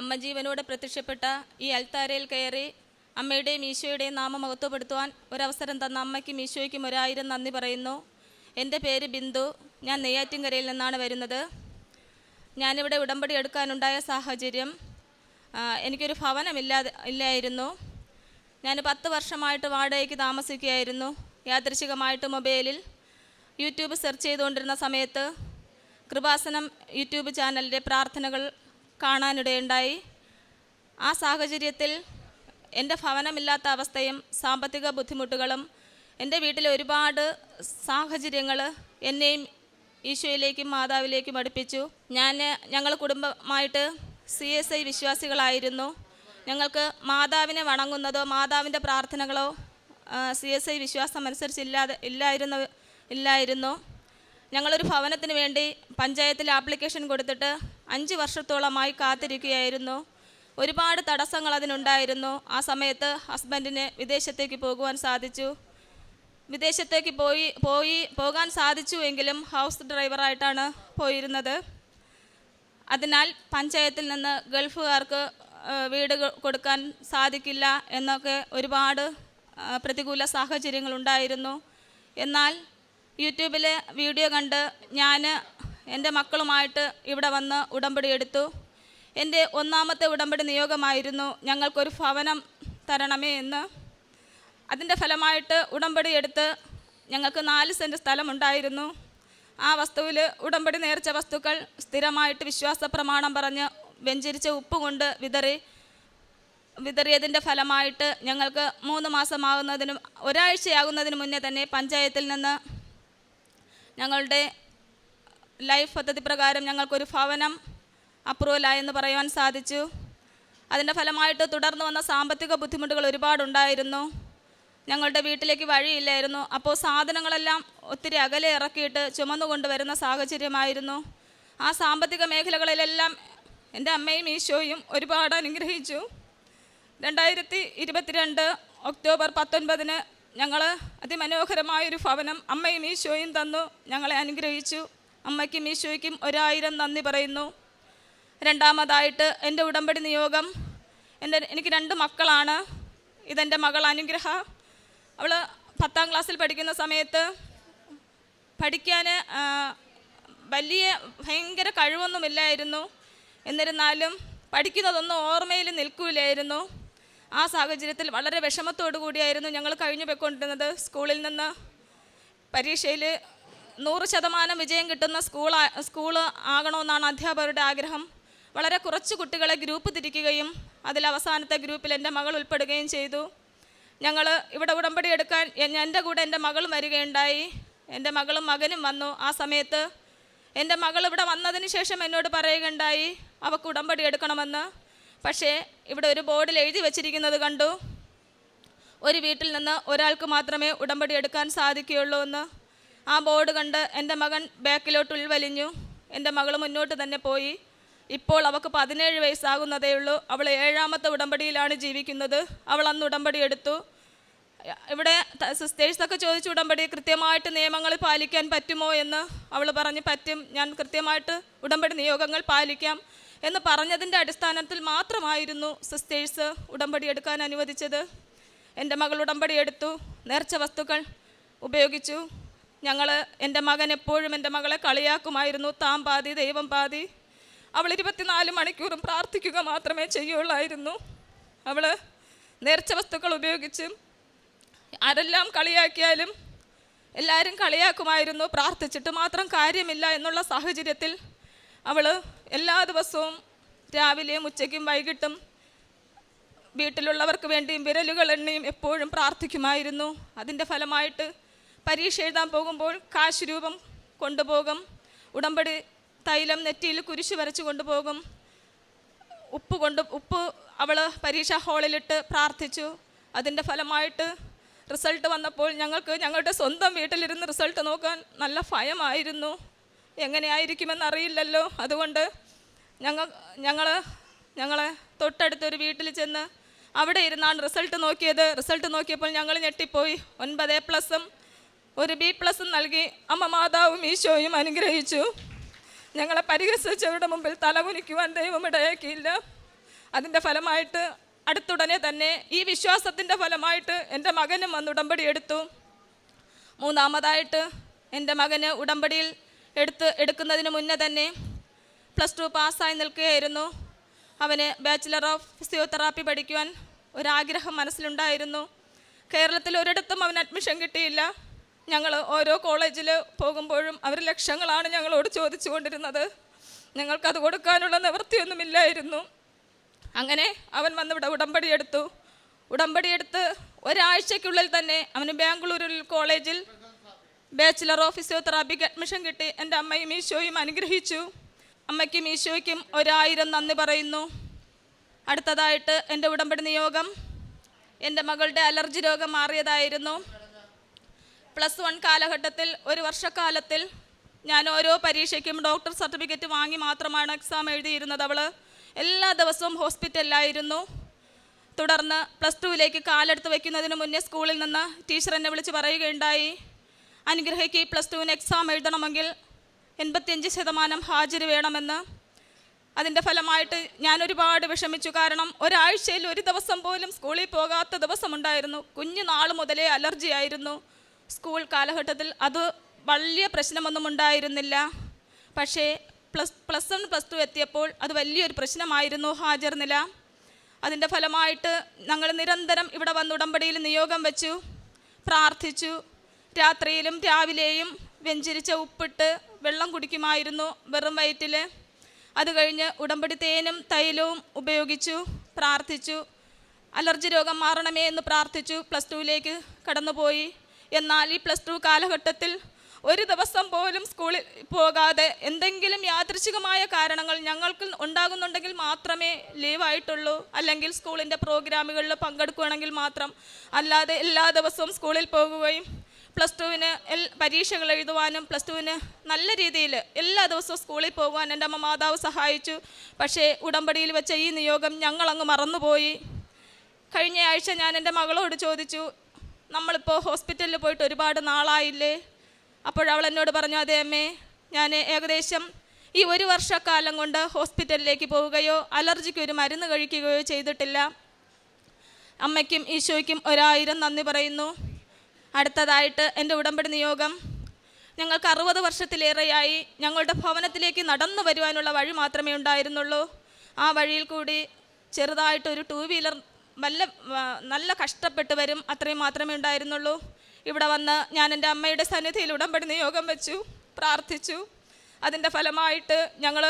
അമ്മ ജീവനോട് പ്രത്യക്ഷപ്പെട്ട ഈ അൽത്താരയിൽ കയറി അമ്മയുടെയും ഈശോയുടെയും നാമം മഹത്വപ്പെടുത്തുവാൻ ഒരവസരം തന്ന അമ്മയ്ക്കും ഈശോയ്ക്കും ഒരായിരം നന്ദി പറയുന്നു. എന്റെ പേര് ബിന്ദു. ഞാൻ നെയ്യാറ്റിൻകരയിൽ നിന്നാണ് വരുന്നത്. ഞാനിവിടെ ഉടമ്പടി എടുക്കാനുണ്ടായ സാഹചര്യം എനിക്കൊരു ഭവനമില്ലാതെ ഇല്ലായിരുന്നു. ഞാൻ പത്ത് വർഷമായിട്ട് വാടകയ്ക്ക് താമസിക്കുകയായിരുന്നു. യാദൃശികമായിട്ട് മൊബൈലിൽ യൂട്യൂബ് സെർച്ച് ചെയ്തുകൊണ്ടിരുന്ന സമയത്ത് കൃപാസനം യൂട്യൂബ് ചാനലിന്റെ പ്രാർത്ഥനകൾ കാണാനിടയുണ്ടായി. ആ സാഹചര്യത്തിൽ എന്റെ ഭവനമില്ലാത്ത അവസ്ഥയും സാമ്പത്തിക ബുദ്ധിമുട്ടുകളും എന്റെ വീട്ടിലെ ഒരുപാട് സാഹചര്യങ്ങൾ എന്നെയും ഈശോയിലേക്കും മാതാവിലേക്കും അടുപ്പിച്ചു. ഞാൻ ഞങ്ങൾ കുടുംബമായിട്ട് സി എസ് ഐ വിശ്വാസികളായിരുന്നു. ഞങ്ങൾക്ക് മാതാവിനെ വണങ്ങുന്നതോ മാതാവിന്റെ പ്രാർത്ഥനകളോ സി എസ് ഐ വിശ്വാസം അനുസരിച്ച് ഇല്ലാതെ ഇല്ലായിരുന്നു ഇല്ലായിരുന്നു. ഞങ്ങളൊരു ഭവനത്തിന് വേണ്ടി പഞ്ചായത്തിൽ ആപ്ലിക്കേഷൻ കൊടുത്തിട്ട് അഞ്ച് വർഷത്തോളമായി കാത്തിരിക്കുകയായിരുന്നു. ഒരുപാട് തടസ്സങ്ങൾ അതിനുണ്ടായിരുന്നു. ആ സമയത്ത് ഹസ്ബൻഡിന് വിദേശത്തേക്ക് പോകുവാൻ സാധിച്ചു. വിദേശത്തേക്ക് പോയി പോയി പോകാൻ സാധിച്ചു എങ്കിലും ഹൗസ് ഡ്രൈവറായിട്ടാണ് പോയിരുന്നത്. അതിനാൽ പഞ്ചായത്തിൽ നിന്ന് ഗൾഫുകാർക്ക് വീട് കൊടുക്കാൻ സാധിക്കില്ല എന്നൊക്കെ ഒരുപാട് പ്രതികൂല സാഹചര്യങ്ങളുണ്ടായിരുന്നു. എന്നാൽ യൂട്യൂബിലെ വീഡിയോ കണ്ട് ഞാൻ എന്റെ മക്കളുമായിട്ട് ഇവിടെ വന്ന് ഉടമ്പടി എടുത്തു. എന്റെ ഒന്നാമത്തെ ഉടമ്പടി നിയോഗമായിരുന്നു ഞങ്ങൾക്കൊരു ഭവനം തരണമേ എന്ന്. അതിന്റെ ഫലമായിട്ട് ഉടമ്പടി എടുത്ത് ഞങ്ങൾക്ക് നാല് സെന്റ് സ്ഥലമുണ്ടായിരുന്നു. ആ വസ്തുവിൽ ഉടമ്പടി നേർച്ച വസ്തുക്കൾ സ്ഥിരമായിട്ട് വിശ്വാസ പ്രമാണം പറഞ്ഞ് വെഞ്ചരിച്ച ഉപ്പ് കൊണ്ട് വിതറി വിതറിയതിന്റെ ഫലമായിട്ട് ഞങ്ങൾക്ക് മൂന്ന് മാസമാകുന്നതിനും ഒരാഴ്ചയാകുന്നതിന് മുന്നേ തന്നെ പഞ്ചായത്തിൽ നിന്ന് ഞങ്ങളുടെ ലൈഫ് പദ്ധതി പ്രകാരം ഞങ്ങൾക്കൊരു ഭവനം അപ്രൂവലായെന്ന് പറയുവാൻ സാധിച്ചു. അതിന്റെ ഫലമായിട്ട് തുടർന്ന് വന്ന സാമ്പത്തിക ബുദ്ധിമുട്ടുകൾ ഒരുപാടുണ്ടായിരുന്നു. ഞങ്ങളുടെ വീട്ടിലേക്ക് വഴിയില്ലായിരുന്നു. അപ്പോൾ സാധനങ്ങളെല്ലാം ഒത്തിരി അകലെ ഇറക്കിയിട്ട് ചുമന്നു കൊണ്ടുവരുന്ന സാഹചര്യമായിരുന്നു. ആ സാമ്പത്തിക മേഖലകളിലെല്ലാം എന്റെ അമ്മയും ഈശോയും ഒരുപാട് അനുഗ്രഹിച്ചു. രണ്ടായിരത്തി ഇരുപത്തിരണ്ട് ഒക്ടോബർ പത്തൊൻപതിന് ഞങ്ങൾ അതിമനോഹരമായൊരു ഭവനം അമ്മയും ഈശോയും തന്നു. ഞങ്ങളെ അനുഗ്രഹിച്ചു. അമ്മയ്ക്കും ഈശോയ്ക്കും ഒരായിരം നന്ദി പറയുന്നു. രണ്ടാമതായിട്ട് എന്റെ ഉടമ്പടി നിയോഗം. എന്റെ എനിക്ക് രണ്ട് മക്കളാണ്. ഇതെന്റെ മകൾ അനുഗ്രഹ. അവൾ പത്താം ക്ലാസ്സിൽ പഠിക്കുന്ന സമയത്ത് പഠിക്കാൻ വലിയ ഭയങ്കര കഴിവൊന്നുമില്ലായിരുന്നു. എന്നിരുന്നാലും പഠിക്കുന്നതൊന്നും ഓർമ്മയിൽ നിൽക്കൂലായിരുന്നു. ആ സാഹചര്യത്തിൽ വളരെ വിഷമത്തോടു കൂടിയായിരുന്നു ഞങ്ങൾ കഴിഞ്ഞു പോയിക്കൊണ്ടിരുന്നത്. സ്കൂളിൽ നിന്ന് പരീക്ഷയിൽ നൂറ് ശതമാനം വിജയം കിട്ടുന്ന സ്കൂൾ സ്കൂൾ ആകണമെന്നാണ് അധ്യാപകരുടെ ആഗ്രഹം. വളരെ കുറച്ച് കുട്ടികളെ ഗ്രൂപ്പ് തിരിക്കുകയും അതിൽ അവസാനത്തെ ഗ്രൂപ്പിൽ എന്റെ മകൾ ഉൾപ്പെടുകയും ചെയ്തു. ഞങ്ങൾ ഇവിടെ ഉടമ്പടി എടുക്കാൻ എന്റെ കൂടെ എന്റെ മകളും വരികയുണ്ടായി. എന്റെ മകളും മകനും വന്നു. ആ സമയത്ത് എന്റെ മകൾ ഇവിടെ വന്നതിന് ശേഷം എന്നോട് പറയുകയുണ്ടായി അവൾക്ക് ഉടമ്പടി എടുക്കണമെന്ന്. പക്ഷേ ഇവിടെ ഒരു ബോർഡിൽ എഴുതി വച്ചിരിക്കുന്നത് കണ്ടു. ഒരു വീട്ടിൽ നിന്ന് ഒരാൾക്ക് മാത്രമേ ഉടമ്പടി എടുക്കാൻ സാധിക്കുകയുള്ളൂ എന്ന്. ആ ബോർഡ് കണ്ട് എന്റെ മകൻ ബാക്കിലോട്ട് ഉൾവലിഞ്ഞു. എന്റെ മകൾ മുന്നോട്ട് തന്നെ പോയി. ഇപ്പോൾ അവൾക്ക് പതിനേഴ് വയസ്സാകുന്നതേ ഉള്ളൂ. അവൾ ഏഴാമത്തെ ഉടമ്പടിയിലാണ് ജീവിക്കുന്നത്. അവൾ അന്ന് ഉടമ്പടി എടുത്തു. ഇവിടെ സിസ്റ്റേഴ്സൊക്കെ ചോദിച്ചു ഉടമ്പടി കൃത്യമായിട്ട് നിയമങ്ങൾ പാലിക്കാൻ പറ്റുമോ എന്ന്. അവൾ പറഞ്ഞ് പറ്റും. ഞാൻ കൃത്യമായിട്ട് ഉടമ്പടി നിയോഗങ്ങൾ പാലിക്കാം. എന്ന് പറഞ്ഞതിന്റെ അടിസ്ഥാനത്തിൽ മാത്രമായിരുന്നു സിസ്റ്റേഴ്സ് ഉടമ്പടി എടുക്കാൻ അനുവദിച്ചത്. എന്റെ മകൾ ഉടമ്പടി എടുത്തു. നേർച്ച വസ്തുക്കൾ ഉപയോഗിച്ചു. ഞങ്ങൾ എന്റെ മകൻ എപ്പോഴും എന്റെ മകളെ കളിയാക്കുമായിരുന്നു. താം പാതി ദൈവം പാതി. അവൾ ഇരുപത്തിനാല് മണിക്കൂറും പ്രാർത്ഥിക്കുക മാത്രമേ ചെയ്യുള്ളായിരുന്നു. അവൾ നേർച്ച വസ്തുക്കൾ ഉപയോഗിച്ച് ആരെല്ലാം കളിയാക്കിയാലും എല്ലാവരും കളിയാക്കുമായിരുന്നു. പ്രാർത്ഥിച്ചിട്ട് മാത്രം കാര്യമില്ല എന്നുള്ള സാഹചര്യത്തിൽ അവൾ എല്ലാ ദിവസവും രാവിലെയും ഉച്ചയ്ക്കും വൈകിട്ടും വീട്ടിലുള്ളവർക്ക് വേണ്ടിയും വിരലുകൾ എണ്ണിയും എപ്പോഴും പ്രാർത്ഥിക്കുമായിരുന്നു. അതിന്റെ ഫലമായിട്ട് പരീക്ഷ എഴുതാൻ പോകുമ്പോൾ കാശ് രൂപം കൊണ്ടുപോകും. ഉടമ്പടി തൈലം നെറ്റിയിൽ കുരിശ് വരച്ച് കൊണ്ടുപോകും. ഉപ്പ് കൊണ്ട് ഉപ്പ് അവൾ പരീക്ഷാ ഹാളിലിട്ട് പ്രാർത്ഥിച്ചു. അതിന്റെ ഫലമായിട്ട് റിസൾട്ട് വന്നപ്പോൾ ഞങ്ങൾക്ക് ഞങ്ങളുടെ സ്വന്തം വീട്ടിലിരുന്ന് റിസൾട്ട് നോക്കാൻ നല്ല ഭയമായിരുന്നു. എങ്ങനെയായിരിക്കുമെന്ന് അറിയില്ലല്ലോ അതുകൊണ്ട് ഞങ്ങൾ ഞങ്ങൾ ഞങ്ങളെ തൊട്ടടുത്തൊരു വീട്ടിൽ ചെന്ന് അവിടെ ഇരുന്നാണ് റിസൾട്ട് നോക്കിയത്. റിസൾട്ട് നോക്കിയപ്പോൾ ഞങ്ങൾ ഞെട്ടിപ്പോയി. ഒൻപത് എ പ്ലസും ഒരു ബി പ്ലസും നൽകി. അമ്മ മാതാവും ഈശോയും അനുഗ്രഹിച്ചു. ഞങ്ങളെ പരിഹസിച്ചവരുടെ മുമ്പിൽ തലകുനിക്കുവാൻ ദൈവം ഇടയാക്കിയില്ല. അതിന്റെ ഫലമായിട്ട് അടുത്തുടനെ തന്നെ ഈ വിശ്വാസത്തിന്റെ ഫലമായിട്ട് എന്റെ മകനും വന്ന് ഉടമ്പടി എടുത്തു. മൂന്നാമതായിട്ട് എന്റെ മകന് ഉടമ്പടിയിൽ എടുത്ത് എടുക്കുന്നതിന് മുന്നേ തന്നെ പ്ലസ് ടു പാസ്സായി നിൽക്കുകയായിരുന്നു. അവന് ബാച്ചിലർ ഓഫ് ഫിസിയോതെറാപ്പി പഠിക്കുവാൻ ഒരാഗ്രഹം മനസ്സിലുണ്ടായിരുന്നു. കേരളത്തിൽ ഒരിടത്തും അവന് അഡ്മിഷൻ കിട്ടിയില്ല. ഞങ്ങൾ ഓരോ കോളേജിൽ പോകുമ്പോഴും അവർ ലക്ഷങ്ങളാണ് ഞങ്ങളോട് ചോദിച്ചു കൊണ്ടിരുന്നത് ഞങ്ങൾക്കത് കൊടുക്കാനുള്ള നിവൃത്തിയൊന്നുമില്ലായിരുന്നു. അങ്ങനെ അവൻ വന്നിവിടെ ഉടമ്പടി എടുത്തു. ഉടമ്പടി എടുത്ത് ഒരാഴ്ചയ്ക്കുള്ളിൽ തന്നെ അവന് ബാംഗ്ലൂരിൽ കോളേജിൽ ബാച്ചിലർ ഓഫ് ഫിസിയോതെറാപ്പിക്ക് അഡ്മിഷൻ കിട്ടി. എന്റെ അമ്മയും ഈശോയും അനുഗ്രഹിച്ചു. അമ്മയ്ക്കും ഈശോയ്ക്കും ഒരായിരം നന്ദി പറയുന്നു. അടുത്തതായിട്ട് എന്റെ ഉടമ്പടി നിയോഗം. എന്റെ മകളുടെ അലർജി രോഗം മാറിയതായിരുന്നു. പ്ലസ് വൺ കാലഘട്ടത്തിൽ ഒരു വർഷക്കാലത്തിൽ ഞാൻ ഓരോ പരീക്ഷയ്ക്കും ഡോക്ടർ സർട്ടിഫിക്കറ്റ് വാങ്ങി മാത്രമാണ് എക്സാം എഴുതിയിരുന്നത്. അവൾ എല്ലാ ദിവസവും ഹോസ്പിറ്റലിലായിരുന്നു. തുടർന്ന് പ്ലസ് ടുവിലേക്ക് കാലെടുത്ത് വയ്ക്കുന്നതിന് മുന്നേ സ്കൂളിൽ നിന്ന് ടീച്ചർ എന്നെ വിളിച്ച് പറയുകയുണ്ടായി. അനുഗ്രഹിക്ക് പ്ലസ് ടുവിന് എക്സാം എഴുതണമെങ്കിൽ എൺപത്തിയഞ്ച് ശതമാനം ഹാജര് വേണമെന്ന്. അതിന്റെ ഫലമായിട്ട് ഞാൻ ഒരുപാട് വിഷമിച്ചു. കാരണം ഒരാഴ്ചയിൽ ഒരു ദിവസം പോലും സ്കൂളിൽ പോകാത്ത ദിവസമുണ്ടായിരുന്നു. കുഞ്ഞു നാൾ മുതലേ അലർജി ആയിരുന്നു. സ്കൂൾ കാലഘട്ടത്തിൽ അത് വലിയ പ്രശ്നമൊന്നും ഉണ്ടായിരുന്നില്ല. പക്ഷേ plus plus one plus two എത്തിയപ്പോൾ അത് വലിയൊരു പ്രശ്നമായിരുന്നു ഹാജർ നില. അതിന്റെ ഫലമായിട്ട് ഞങ്ങൾ നിരന്തരം ഇവിടെ വന്ന് ഉടമ്പടിയിൽ നിയോഗം വെച്ചു പ്രാർത്ഥിച്ചു. രാത്രിയിലും രാവിലെയും വെഞ്ചിരിച്ച ഉപ്പിട്ട് വെള്ളം കുടിക്കുമായിരുന്നു വെറും വയറ്റിൽ അത് കഴിഞ്ഞ് ഉടമ്പടി തേനും തൈലവും ഉപയോഗിച്ചു പ്രാർത്ഥിച്ചു. അലർജി രോഗം മാറണമേ എന്ന് പ്രാർത്ഥിച്ചു പ്ലസ് ടുവിലേക്ക് കടന്നുപോയി. എന്നാൽ ഈ പ്ലസ് ടു കാലഘട്ടത്തിൽ ഒരു ദിവസം പോലും സ്കൂളിൽ പോകാതെ എന്തെങ്കിലും യാദൃശികമായ കാരണങ്ങൾ ഞങ്ങൾക്ക് ഉണ്ടാകുന്നുണ്ടെങ്കിൽ മാത്രമേ ലീവായിട്ടുള്ളൂ അല്ലെങ്കിൽ സ്കൂളിന്റെ പ്രോഗ്രാമുകളിൽ പങ്കെടുക്കുകയാണെങ്കിൽ മാത്രം. അല്ലാതെ എല്ലാ ദിവസവും സ്കൂളിൽ പോകുകയും പ്ലസ് ടുവിന് എൽ പരീക്ഷകൾ എഴുതുവാനും പ്ലസ് ടുവിന് നല്ല രീതിയിൽ എല്ലാ ദിവസവും സ്കൂളിൽ പോകുവാൻ എന്റെ അമ്മ മാതാവ് സഹായിച്ചു. പക്ഷേ ഉടമ്പടിയിൽ വെച്ച ഈ നിയോഗം ഞങ്ങളങ്ങ് മറന്നുപോയി. കഴിഞ്ഞ ആഴ്ച ഞാൻ എന്റെ മകളോട് ചോദിച്ചു നമ്മളിപ്പോൾ ഹോസ്പിറ്റലിൽ പോയിട്ട് ഒരുപാട് നാളായില്ലേ? അപ്പോഴവൾ എന്നോട് പറഞ്ഞു അതേ അമ്മേ ഞാൻ ഏകദേശം ഈ ഒരു വർഷക്കാലം കൊണ്ട് ഹോസ്പിറ്റലിലേക്ക് പോവുകയോ അലർജിക്ക് ഒരു മരുന്ന് കഴിക്കുകയോ ചെയ്തിട്ടില്ല. അമ്മയ്ക്കും ഈശോയ്ക്കും ഒരായിരം നന്ദി പറയുന്നു. അടുത്തതായിട്ട് എന്റെ ഉടമ്പടി നിയോഗം. ഞങ്ങൾക്ക് അറുപത് വർഷത്തിലേറെയായി ഞങ്ങളുടെ ഭവനത്തിലേക്ക് നടന്നു വരുവാനുള്ള വഴി മാത്രമേ ഉണ്ടായിരുന്നുള്ളൂ. ആ വഴിയിൽ കൂടി ചെറുതായിട്ടൊരു ടൂ വീലർ നല്ല നല്ല കഷ്ടപ്പെട്ട് വരും അത്രയും മാത്രമേ ഉണ്ടായിരുന്നുള്ളൂ. ഇവിടെ വന്ന് ഞാൻ എന്റെ അമ്മയുടെ സന്നിധിയിൽ ഉടമ്പടി നിയോഗം വെച്ചു പ്രാർത്ഥിച്ചു. അതിന്റെ ഫലമായിട്ട് ഞങ്ങൾ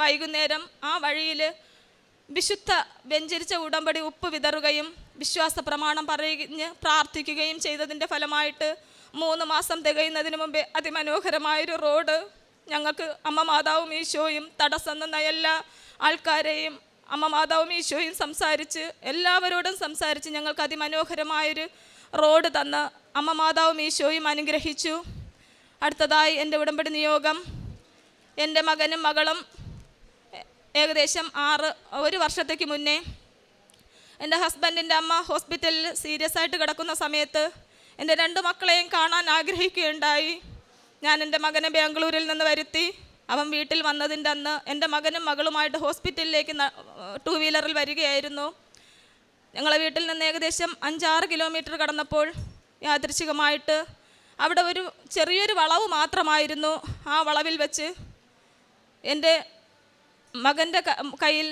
വൈകുന്നേരം ആ വഴിയിൽ വിശുദ്ധ വ്യഞ്ചരിച്ച ഉടമ്പടി ഉപ്പ് വിതറുകയും വിശ്വാസ പ്രമാണം പറഞ്ഞ് പ്രാർത്ഥിക്കുകയും ചെയ്തതിന്റെ ഫലമായിട്ട് മൂന്ന് മാസം തികയുന്നതിന് മുമ്പേ അതിമനോഹരമായൊരു റോഡ് ഞങ്ങൾക്ക് അമ്മ മാതാവും ഈശോയും തടസ്സം നിന്ന എല്ലാ ആൾക്കാരെയും അമ്മ മാതാവും ഈശോയും സംസാരിച്ച് എല്ലാവരോടും സംസാരിച്ച് ഞങ്ങൾക്ക് അതിമനോഹരമായൊരു റോഡ് തന്ന് അമ്മ മാതാവും ഈശോയും അനുഗ്രഹിച്ചു. അടുത്തതായി എന്റെ ഉടമ്പടി നിയോഗം. എന്റെ മകനും മകളും ഏകദേശം ആറ് ഒരു വർഷത്തേക്ക് മുന്നേ എന്റെ ഹസ്ബൻഡിന്റെ അമ്മ ഹോസ്പിറ്റലിൽ സീരിയസ് ആയിട്ട് കിടക്കുന്ന സമയത്ത് എന്റെ രണ്ട് മക്കളെയും കാണാൻ ആഗ്രഹിക്കുകയുണ്ടായി. ഞാൻ എന്റെ മകനെ ബാംഗ്ലൂരിൽ നിന്ന് വരുത്തി. അവൻ വീട്ടിൽ വന്നതിന്റെ അന്ന് എന്റെ മകനും മകളുമായിട്ട് ഹോസ്പിറ്റലിലേക്ക് ടു വീലറിൽ വരികയായിരുന്നു. ഞങ്ങളെ വീട്ടിൽ നിന്ന് ഏകദേശം അഞ്ചാറ് കിലോമീറ്റർ കടന്നപ്പോൾ യാദൃശികമായിട്ട് അവിടെ ഒരു ചെറിയൊരു വളവ് മാത്രമായിരുന്നു ആ വളവിൽ വെച്ച് എന്റെ മകന്റെ കയ്യിൽ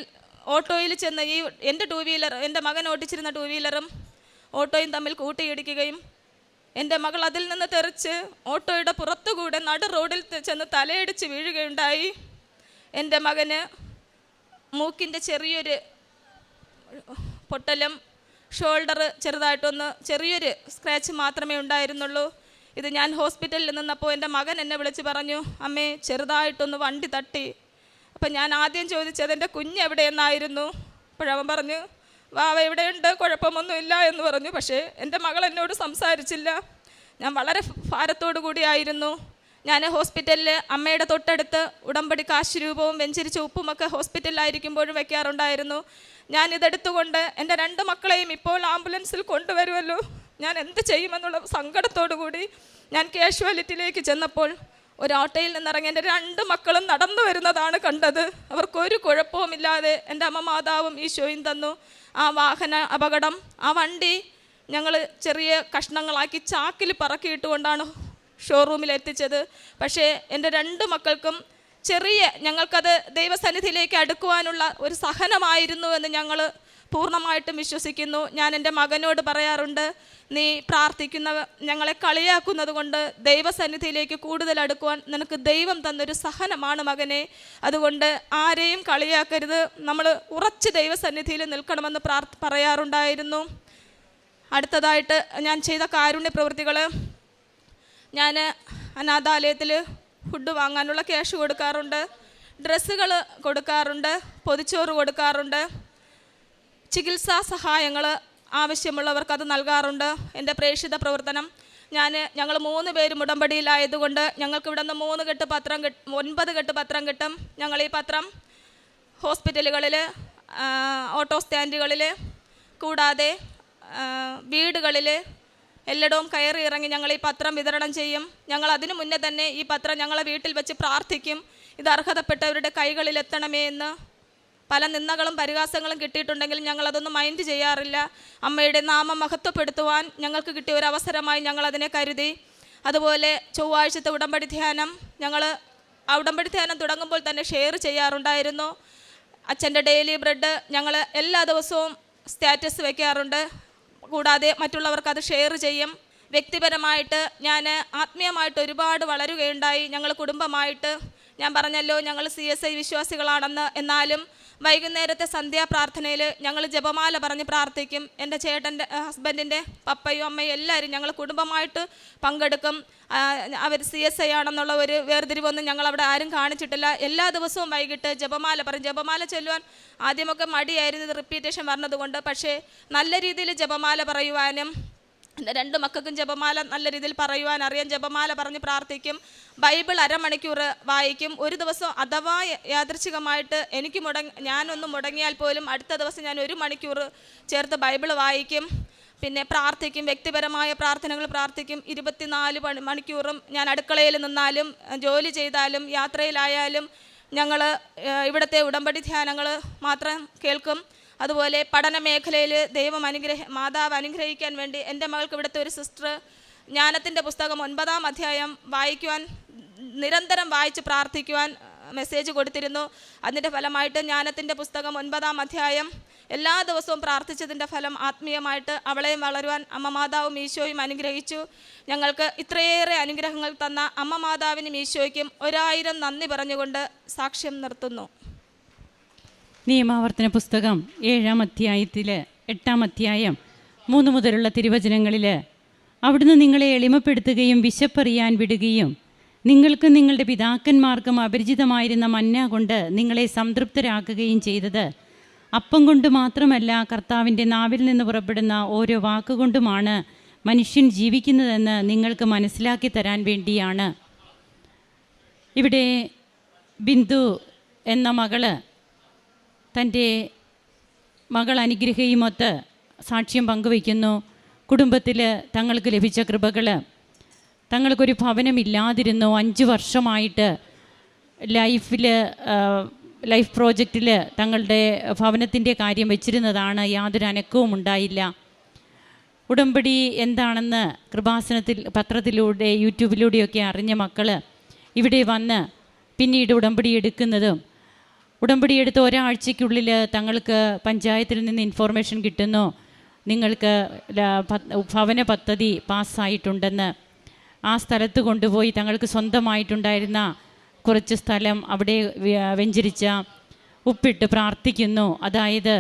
ഓട്ടോയിൽ ചെന്ന് ഈ എന്റെ ടൂ വീലർ എന്റെ മകൻ ഓടിച്ചിരുന്ന ടൂ വീലറും ഓട്ടോയും തമ്മിൽ കൂട്ടിയിടിക്കുകയും എന്റെ മകൾ അതിൽ നിന്ന് തെറിച്ച് ഓട്ടോയുടെ പുറത്തുകൂടെ നടു റോഡിൽ ചെന്ന് തലയടിച്ച് വീഴുകയുണ്ടായി. എന്റെ മകന് മൂക്കിന്റെ ചെറിയൊരു പൊട്ടലും ഷോൾഡർ ചെറുതായിട്ടൊന്ന് ചെറിയൊരു സ്ക്രാച്ച് മാത്രമേ ഉണ്ടായിരുന്നുള്ളൂ. ഇത് ഞാൻ ഹോസ്പിറ്റലിൽ നിന്നപ്പോൾ എന്റെ മകൻ എന്നെ വിളിച്ച് പറഞ്ഞു അമ്മേ ചെറുതായിട്ടൊന്ന് വണ്ടി തട്ടി അപ്പം ഞാൻ ആദ്യം ചോദിച്ചത് എന്റെ കുഞ്ഞ് എവിടെയെന്നായിരുന്നു? അപ്പോഴവൻ പറഞ്ഞു വാവ എവിടെയുണ്ട് കുഴപ്പമൊന്നുമില്ല എന്ന് പറഞ്ഞു. പക്ഷേ എന്റെ മകൾ എന്നോട് സംസാരിച്ചില്ല. ഞാൻ വളരെ ഭാരത്തോടു കൂടിയായിരുന്നു. ഞാൻ ഹോസ്പിറ്റലിൽ അമ്മയുടെ തൊട്ടടുത്ത് ഉടമ്പടി കാശ് രൂപവും വെഞ്ചരിച്ച ഉപ്പുമൊക്കെ ഹോസ്പിറ്റലിലായിരിക്കുമ്പോഴും വയ്ക്കാറുണ്ടായിരുന്നു ഞാൻ ഇതെടുത്തുകൊണ്ട് എന്റെ രണ്ട് മക്കളെയും ഇപ്പോൾ ആംബുലൻസിൽ കൊണ്ടുവരുമല്ലോ. ഞാൻ എന്ത് ചെയ്യുമെന്നുള്ള സങ്കടത്തോടു കൂടി ഞാൻ കാഷ്വാലിറ്റിയിലേക്ക് ചെന്നപ്പോൾ ഒരു ഓട്ടോയിൽ നിന്നിറങ്ങി എന്റെ രണ്ട് മക്കളും നടന്നു വരുന്നതാണ് കണ്ടത്. അവർക്കൊരു കുഴപ്പവുമില്ലാതെ എന്റെ അമ്മ മാതാവും ഈശോയും തന്നു. ആ വാഹന അപകടം ആ വണ്ടി ഞങ്ങൾ ചെറിയ കഷ്ണങ്ങളാക്കി ചാക്കിൽ പറക്കിയിട്ടുകൊണ്ടാണ് ഷോറൂമിൽ എത്തിച്ചത് പക്ഷേ എന്റെ രണ്ട് മക്കൾക്കും ചെറിയ ഞങ്ങൾക്കത് ദൈവസന്നിധിയിലേക്ക് അടുക്കുവാനുള്ള ഒരു സഹനമായിരുന്നു എന്ന് ഞങ്ങൾ പൂർണമായിട്ടും വിശ്വസിക്കുന്നു. ഞാൻ എന്റെ മകനോട് പറയാറുണ്ട് നീ പ്രാർത്ഥിക്കുന്ന ഞങ്ങളെ കളിയാക്കുന്നത് കൊണ്ട് ദൈവസന്നിധിയിലേക്ക് കൂടുതൽ അടുക്കുവാൻ നിനക്ക് ദൈവം തന്നൊരു സഹനമാണ് മകനെ. അതുകൊണ്ട് ആരെയും കളിയാക്കരുത്. നമ്മൾ ഉറച്ച് ദൈവസന്നിധിയിൽ നിൽക്കണമെന്ന് പ്രാർ പറയാറുണ്ടായിരുന്നു. അടുത്തതായിട്ട് ഞാൻ ചെയ്ത കാരുണ്യ പ്രവൃത്തികൾ ഞാൻ അനാഥാലയത്തിൽ ഫുഡ് വാങ്ങാനുള്ള ക്യാഷ് കൊടുക്കാറുണ്ട്. ഡ്രസ്സുകൾ കൊടുക്കാറുണ്ട്. പൊതിച്ചോറ് കൊടുക്കാറുണ്ട്. ചികിത്സാ സഹായങ്ങൾ ആവശ്യമുള്ളവർക്ക് അത് നൽകാറുണ്ട്. എന്റെ പ്രേക്ഷിത പ്രവർത്തനം. ഞാൻ ഞങ്ങൾ മൂന്ന് പേരും ഉടമ്പടിയിലായതുകൊണ്ട് ഞങ്ങൾക്ക് ഇവിടെ നിന്ന് മൂന്ന് കെട്ട് പത്രം ഒൻപത് കെട്ട് പത്രം കിട്ടും. ഞങ്ങൾ ഈ പത്രം ഹോസ്പിറ്റലുകളിൽ ഓട്ടോ സ്റ്റാൻഡുകളിൽ കൂടാതെ വീടുകളിൽ എല്ലടവും കയറി ഇറങ്ങി ഞങ്ങൾ ഈ പത്രം വിതരണം ചെയ്യും. ഞങ്ങൾ അതിനു മുന്നേ തന്നെ ഈ പത്രം ഞങ്ങളെ വീട്ടിൽ വെച്ച് പ്രാർത്ഥിക്കും. ഇത് അർഹതപ്പെട്ടവരുടെ കൈകളിലെത്തണമേ എന്ന് പല നിന്നകളും പരിഹാസങ്ങളും കിട്ടിയിട്ടുണ്ടെങ്കിലും ഞങ്ങളതൊന്നും മൈൻഡ് ചെയ്യാറില്ല. അമ്മയുടെ നാമം മഹത്വപ്പെടുത്തുവാൻ ഞങ്ങൾക്ക് കിട്ടിയ ഒരു അവസരമായി ഞങ്ങളതിനെ കരുതി. അതുപോലെ ചൊവ്വാഴ്ചത്തെ ഉടമ്പടി ധ്യാനം ഞങ്ങൾ ആ ഉടമ്പടി ധ്യാനം തുടങ്ങുമ്പോൾ തന്നെ ഷെയർ ചെയ്യാറുണ്ടായിരുന്നു. അച്ഛന്റെ ഡെയിലി ബ്രെഡ് ഞങ്ങൾ എല്ലാ ദിവസവും സ്റ്റാറ്റസ് വയ്ക്കാറുണ്ട് കൂടാതെ മറ്റുള്ളവർക്ക് അത് ഷെയർ ചെയ്യും. വ്യക്തിപരമായിട്ട് ഞാൻ ആത്മീയമായിട്ട് ഒരുപാട് വളരുകയുണ്ടായി ഞങ്ങൾ കുടുംബമായിട്ട്. ഞാൻ പറഞ്ഞല്ലോ ഞങ്ങൾ സി എസ് ഐ വിശ്വാസികളാണെന്ന്. എന്നാലും വൈകുന്നേരത്തെ സന്ധ്യാപ്രാർത്ഥനയിൽ ഞങ്ങൾ ജപമാല പറഞ്ഞ് പ്രാർത്ഥിക്കും. എന്റെ ചേട്ടന്റെ ഹസ്ബൻഡിന്റെ പപ്പയും അമ്മയും എല്ലാവരും ഞങ്ങൾ കുടുംബമായിട്ട് പങ്കെടുക്കും. അവർ സി എസ് ഐ ആണെന്നുള്ള ഒരു വേർതിരിവൊന്നും ഞങ്ങൾ അവിടെ ആരും കാണിച്ചിട്ടില്ല. എല്ലാ ദിവസവും വൈകിട്ട് ജപമാല പറയും. ജപമാല ചൊല്ലുവാൻ ആദ്യമൊക്കെ മടിയായിരുന്നു റിപ്പീറ്റേഷൻ പറഞ്ഞതുകൊണ്ട് പക്ഷേ നല്ല രീതിയിൽ ജപമാല പറയുവാനും എന്റെ രണ്ട് മക്കൾക്കും ജപമാല നല്ല രീതിയിൽ പറയുവാൻ അറിയാം ജപമാല പറഞ്ഞ് പ്രാർത്ഥിക്കും. ബൈബിൾ അരമണിക്കൂർ വായിക്കും. ഒരു ദിവസം അഥവാ യാദൃച്ഛികമായിട്ട് എനിക്ക് മുടങ്ങി ഞാനൊന്ന് മുടങ്ങിയാൽ പോലും അടുത്ത ദിവസം ഞാൻ ഒരു മണിക്കൂർ ചേർത്ത് ബൈബിൾ വായിക്കും. പിന്നെ പ്രാർത്ഥിക്കും. വ്യക്തിപരമായ പ്രാർത്ഥനകൾ പ്രാർത്ഥിക്കും. ഇരുപത്തിനാല് മണി മണിക്കൂറും ഞാൻ അടുക്കളയിൽ നിന്നാലും ജോലി ചെയ്താലും യാത്രയിലായാലും ഞങ്ങൾ ഇവിടുത്തെ ഉടമ്പടി ധ്യാനങ്ങൾ മാത്രം കേൾക്കും. അതുപോലെ പഠന മേഖലയിൽ ദൈവം അനുഗ്രഹ മാതാവ് അനുഗ്രഹിക്കാൻ വേണ്ടി എന്റെ മകൾക്ക് ഇവിടുത്തെ ഒരു സിസ്റ്റർ ജ്ഞാനത്തിന്റെ പുസ്തകം ഒൻപതാം അധ്യായം വായിക്കുവാൻ നിരന്തരം വായിച്ച് പ്രാർത്ഥിക്കുവാൻ മെസ്സേജ് കൊടുത്തിരുന്നു. അതിന്റെ ഫലമായിട്ട് ജ്ഞാനത്തിന്റെ പുസ്തകം ഒൻപതാം അധ്യായം എല്ലാ ദിവസവും പ്രാർത്ഥിച്ചതിന്റെ ഫലം ആത്മീയമായിട്ട് അവളെയും വളരുവാൻ അമ്മ മാതാവും ഈശോയും അനുഗ്രഹിച്ചു. ഞങ്ങൾക്ക് ഇത്രയേറെ അനുഗ്രഹങ്ങൾ തന്ന അമ്മ മാതാവിനും ഈശോയ്ക്കും ഒരായിരം നന്ദി പറഞ്ഞുകൊണ്ട് സാക്ഷ്യം നിർത്തുന്നു. നിയമാവർത്തന പുസ്തകം ഏഴാം അധ്യായത്തിൽ എട്ടാം അധ്യായം മൂന്ന് മുതലുള്ള തിരുവചനങ്ങളിൽ അവിടുന്ന് നിങ്ങളെ എളിമപ്പെടുത്തുകയും വിശപ്പറിയാൻ വിടുകയും നിങ്ങൾക്ക് നിങ്ങളുടെ പിതാക്കന്മാർക്കും അപരിചിതമായിരുന്ന മന്ന കൊണ്ട് നിങ്ങളെ സംതൃപ്തരാക്കുകയും ചെയ്തത്. അപ്പം കൊണ്ട് മാത്രമല്ല കർത്താവിന്റെ നാവിൽ നിന്ന് പുറപ്പെടുന്ന ഓരോ വാക്കുകൊണ്ടുമാണ് മനുഷ്യൻ ജീവിക്കുന്നതെന്ന് നിങ്ങൾക്ക് മനസ്സിലാക്കി തരാൻ വേണ്ടിയാണ്. ഇവിടെ ബിന്ദു എന്ന മകൾ തന്റെ മകൾ അനുഗ്രഹയുമൊത്ത് സാക്ഷ്യം പങ്കുവയ്ക്കുന്നു. കുടുംബത്തിൽ തങ്ങൾക്ക് ലഭിച്ച കൃപകൾ തങ്ങൾക്കൊരു ഭവനമില്ലാതിരുന്നു. അഞ്ച് വർഷമായിട്ട് ലൈഫിൽ ലൈഫ് പ്രോജക്റ്റിൽ തങ്ങളുടെ ഭവനത്തിന്റെ കാര്യം വെച്ചിരുന്നതാണ്. യാതൊരു അനക്കവും ഉണ്ടായില്ല. ഉടമ്പടി എന്താണെന്ന് കൃപാസനത്തിൽ പത്രത്തിലൂടെ യൂട്യൂബിലൂടെയൊക്കെ അറിഞ്ഞ മക്കൾ ഇവിടെ വന്ന് പിന്നീട് ഉടമ്പടി എടുക്കുന്നതും ഉടമ്പടി എടുത്ത് ഒരാഴ്ചയ്ക്കുള്ളിൽ തങ്ങൾക്ക് പഞ്ചായത്തിൽ നിന്ന് ഇൻഫോർമേഷൻ കിട്ടുന്നു. നിങ്ങൾക്ക് ഭവന പദ്ധതി പാസ്സായിട്ടുണ്ടെന്ന്. ആ സ്ഥലത്ത് കൊണ്ടുപോയി തങ്ങൾക്ക് സ്വന്തമായിട്ടുണ്ടായിരുന്ന കുറച്ച് സ്ഥലം അവിടെ വെഞ്ചരിച്ച ഉപ്പിട്ട് പ്രാർത്ഥിക്കുന്നു. അതായത്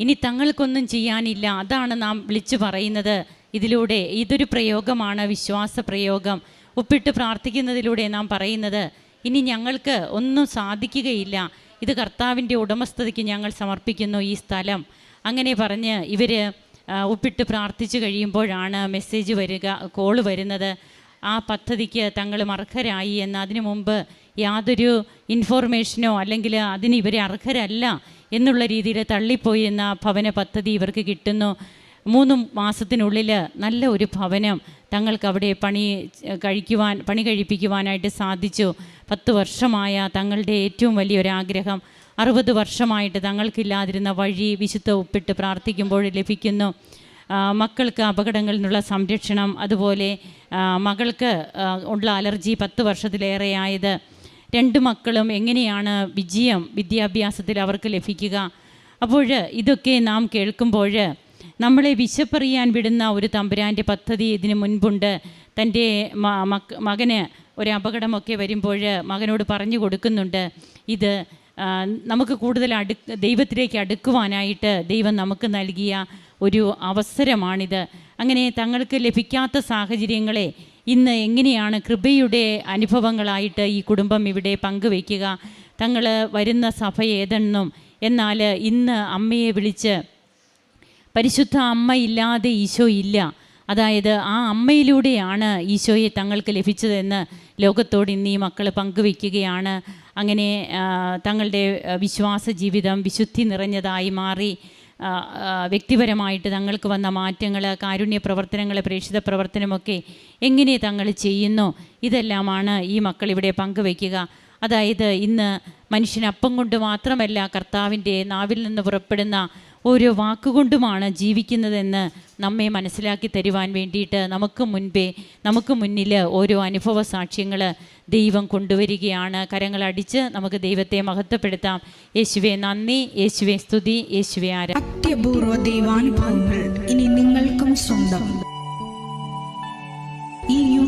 ഇനി തങ്ങൾക്കൊന്നും ചെയ്യാനില്ല. അതാണ് നാം വിളിച്ചു പറയുന്നത്. ഇതിലൂടെ ഇതൊരു പ്രയോഗമാണ് വിശ്വാസ പ്രയോഗം. ഒപ്പിട്ട് പ്രാർത്ഥിക്കുന്നതിലൂടെ നാം പറയുന്നത് ഇനി ഞങ്ങൾക്ക് ഒന്നും സാധിക്കുകയില്ല. ഇത് കർത്താവിന്റെ ഉടമസ്ഥതയ്ക്ക് ഞങ്ങൾ സമർപ്പിക്കുന്നു ഈ സ്ഥലം. അങ്ങനെ പറഞ്ഞ് ഇവർ ഒപ്പിട്ട് പ്രാർത്ഥിച്ചു കഴിയുമ്പോഴാണ് മെസ്സേജ് വരിക കോൾ വരുന്നത്. ആ പദ്ധതിക്ക് തങ്ങൾ അർഹരായി എന്ന് അതിനു മുമ്പ് യാതൊരു ഇൻഫോർമേഷനോ അല്ലെങ്കിൽ അതിന് ഇവരെ അർഹരല്ല എന്നുള്ള രീതിയിൽ തള്ളിപ്പോയി എന്ന ഭവന പദ്ധതി ഇവർക്ക് കിട്ടുന്നു. മൂന്ന് മാസത്തിനുള്ളിൽ നല്ല ഒരു ഭവനം തങ്ങൾക്ക് അവിടെ പണി കഴിക്കുവാൻ പണി കഴിപ്പിക്കുവാനായിട്ട് സാധിച്ചു. പത്ത് വർഷമായ തങ്ങളുടെ ഏറ്റവും വലിയൊരാഗ്രഹം അറുപത് വർഷമായിട്ട് തങ്ങൾക്കില്ലാതിരുന്ന വഴി വിശുദ്ധ ഒപ്പിട്ട് പ്രാർത്ഥിക്കുമ്പോൾ ലഭിക്കുന്നു. മക്കൾക്ക് അപകടങ്ങളിൽ നിന്നുള്ള സംരക്ഷണം അതുപോലെ മകൾക്ക് ഉള്ള അലർജി പത്ത് വർഷത്തിലേറെയായത് രണ്ട് മക്കളും എങ്ങനെയാണ് വിജയം വിദ്യാഭ്യാസത്തിൽ അവർക്ക് ലഭിക്കുക? അപ്പോൾ ഇതൊക്കെ നാം കേൾക്കുമ്പോൾ നമ്മളെ വിശപ്പറിയാൻ വിടുന്ന ഒരു തമ്പുരാന്റെ പദ്ധതി ഇതിനു മുൻപുണ്ട്. തന്റെ മകന് ഒരു അപകടമൊക്കെ വരുമ്പോൾ മകനോട് പറഞ്ഞു കൊടുക്കുന്നുണ്ട്. ഇത് നമുക്ക് കൂടുതൽ അടു ദൈവത്തിലേക്ക് അടുക്കുവാനായിട്ട് ദൈവം നമുക്ക് നൽകിയ ഒരു അവസരമാണിത്. അങ്ങനെ തങ്ങൾക്ക് ലഭിക്കാത്ത സാഹചര്യങ്ങളെ ഇന്ന് എങ്ങനെയാണ് കൃപയുടെ അനുഭവങ്ങളായിട്ട് ഈ കുടുംബം ഇവിടെ പങ്കുവയ്ക്കുക? തങ്ങൾ വരുന്ന സഭ ഏതെന്നും എന്നാൽ ഇന്ന് അമ്മയെ വിളിച്ച് പരിശുദ്ധ അമ്മ ഇല്ലാതെ ഈശോ ഇല്ല. അതായത് ആ അമ്മയിലൂടെയാണ് ഈശോയെ തങ്ങൾക്ക് ലഭിച്ചതെന്ന് ലോകത്തോട് ഇന്ന് ഈ മക്കൾ പങ്കുവെക്കുകയാണ്. അങ്ങനെ തങ്ങളുടെ വിശ്വാസ ജീവിതം വിശുദ്ധി നിറഞ്ഞതായി മാറി. വ്യക്തിപരമായിട്ട് തങ്ങൾക്ക് വന്ന മാറ്റങ്ങൾ കാരുണ്യ പ്രവർത്തനങ്ങൾ പ്രേക്ഷിത പ്രവർത്തനമൊക്കെ എങ്ങനെ തങ്ങൾ ചെയ്യുന്നു? ഇതെല്ലാമാണ് ഈ മക്കൾ ഇവിടെ പങ്കുവയ്ക്കുക അതായത് ഇന്ന് മനുഷ്യനപ്പം കൊണ്ട് മാത്രമല്ല കർത്താവിന്റെ നാവിൽ നിന്ന് പുറപ്പെടുന്ന ഓരോ വാക്കുകൊണ്ടുമാണ് ജീവിക്കുന്നതെന്ന് നമ്മെ മനസ്സിലാക്കി തരുവാൻ വേണ്ടിയിട്ട് നമുക്ക് മുൻപേ നമുക്ക് മുന്നിൽ ഓരോ അനുഭവ സാക്ഷ്യങ്ങൾ ദൈവം കൊണ്ടുവരികയാണ്. കരങ്ങളടിച്ച് നമുക്ക് ദൈവത്തെ മഹത്വപ്പെടുത്താം. യേശുവെ നന്ദി. യേശുവെ സ്തുതി. യേശുവെ ആര അത്യപൂർവ ദൈവാനുഭവങ്ങൾ ഇനി നിങ്ങൾക്കും സ്വന്തം. ഈ